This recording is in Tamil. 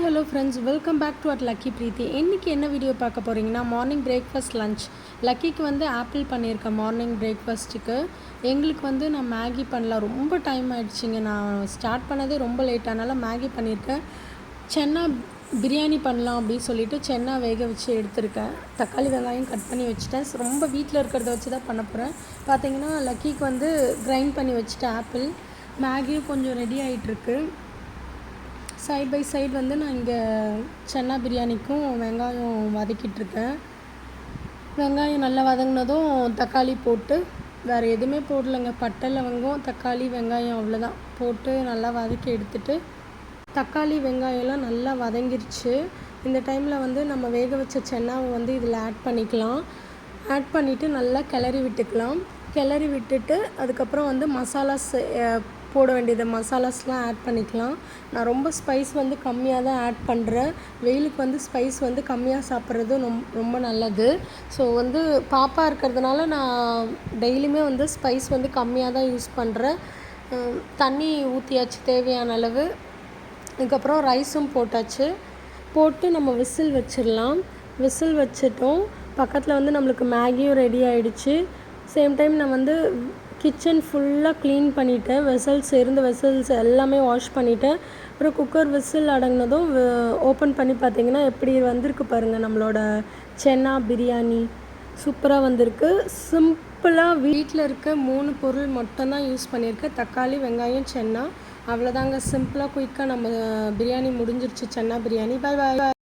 Hi hello friends welcome back to at lucky Preethi இன்றைக்கி என்ன வீடியோ பார்க்க போகிறீங்கன்னா மார்னிங் பிரேக்ஃபாஸ்ட் லஞ்ச் லக்கிக்கு வந்து ஆப்பிள் பண்ணியிருக்கேன் மார்னிங் பிரேக்ஃபாஸ்ட்டுக்கு எங்களுக்கு வந்து நான் மேகி பண்ணலாம் ரொம்ப டைம் ஆகிடுச்சிங்க நான் ஸ்டார்ட் பண்ணதே ரொம்ப லேட் மேகி பண்ணியிருக்கேன். சென்னா பிரியாணி பண்ணலாம் அப்படின்னு சொல்லிட்டு சென்னா வேக வச்சு எடுத்திருக்கேன். தக்காளி வெங்காயம் கட் பண்ணி வச்சுட்டேன். ரொம்ப வீட்டில் இருக்கிறத வச்சு தான் பண்ண போகிறேன் பார்த்தீங்கன்னா லக்கிக்கு வந்து கிரைண்ட் பண்ணி வச்சுட்டேன் ஆப்பிள் மேகியும் கொஞ்சம் ரெடி ஆகிட்டுருக்கு சைட் பை சைடு வந்து நான் இங்கே சென்னா பிரியாணிக்கும் வெங்காயம் வதக்கிட்டுருக்கேன். வெங்காயம் நல்லா வதங்கினதும் தக்காளி போட்டு வேறு எதுவுமே போடலைங்க. பட்டை லவங்கம் தக்காளி வெங்காயம் அவ்வளோதான் போட்டு நல்லா வதக்கி எடுத்துட்டு தக்காளி வெங்காயம்லாம் நல்லா வதங்கிருச்சு. இந்த டைமில் வந்து நம்ம வேக வச்ச சென்னாவை வந்து இதில் ஆட் பண்ணிக்கலாம். ஆட் பண்ணிவிட்டு நல்லா கிளறி விட்டுக்கலாம். கிளறி விட்டுட்டு அதுக்கப்புறம் வந்து மசாலாஸ் போட வேண்டியது மசாலாஸ்லாம் ஆட் பண்ணிக்கலாம். நான் ரொம்ப ஸ்பைஸ் வந்து கம்மியாக தான் ஆட் பண்ணுறேன் வெயிலுக்கு வந்து ஸ்பைஸ் வந்து கம்மியாக சாப்பிட்றது ரொம் ரொம்ப நல்லது. ஸோ வந்து பாப்பா இருக்கிறதுனால நான் டெய்லியுமே வந்து ஸ்பைஸ் வந்து கம்மியாக தான் யூஸ் பண்ணுறேன் தண்ணி ஊற்றியாச்சு தேவையான அளவு. அதுக்கப்புறம் ரைஸும் போட்டாச்சு. போட்டு நம்ம விசில் வச்சிடலாம். விசில் வச்சிட்டோம். பக்கத்தில் வந்து நம்மளுக்கு மேகியும் ரெடி ஆகிடுச்சு சேம் டைம் நான் வந்து கிச்சன் ஃபுல்லாக க்ளீன் பண்ணிவிட்டேன் வெசல்ஸ் இருந்த வெசல்ஸ் எல்லாமே வாஷ் பண்ணிவிட்டேன் அப்புறம் குக்கர் விசில் அடங்கினதும் ஓப்பன் பண்ணி பார்த்தீங்கன்னா எப்படி வந்திருக்கு பாருங்கள் நம்மளோட சென்னா பிரியாணி. சூப்பராக வந்திருக்கு. சிம்பிளாக வீட்டில் இருக்க மூணு பொருள் மட்டும்தான் யூஸ் பண்ணியிருக்கேன் தக்காளி வெங்காயம் சென்னா. அவ்வளோதாங்க சிம்பிளாக குயிக்காக நம்ம பிரியாணி முடிஞ்சிருச்சு. சென்னா பிரியாணி. பாய் பாய்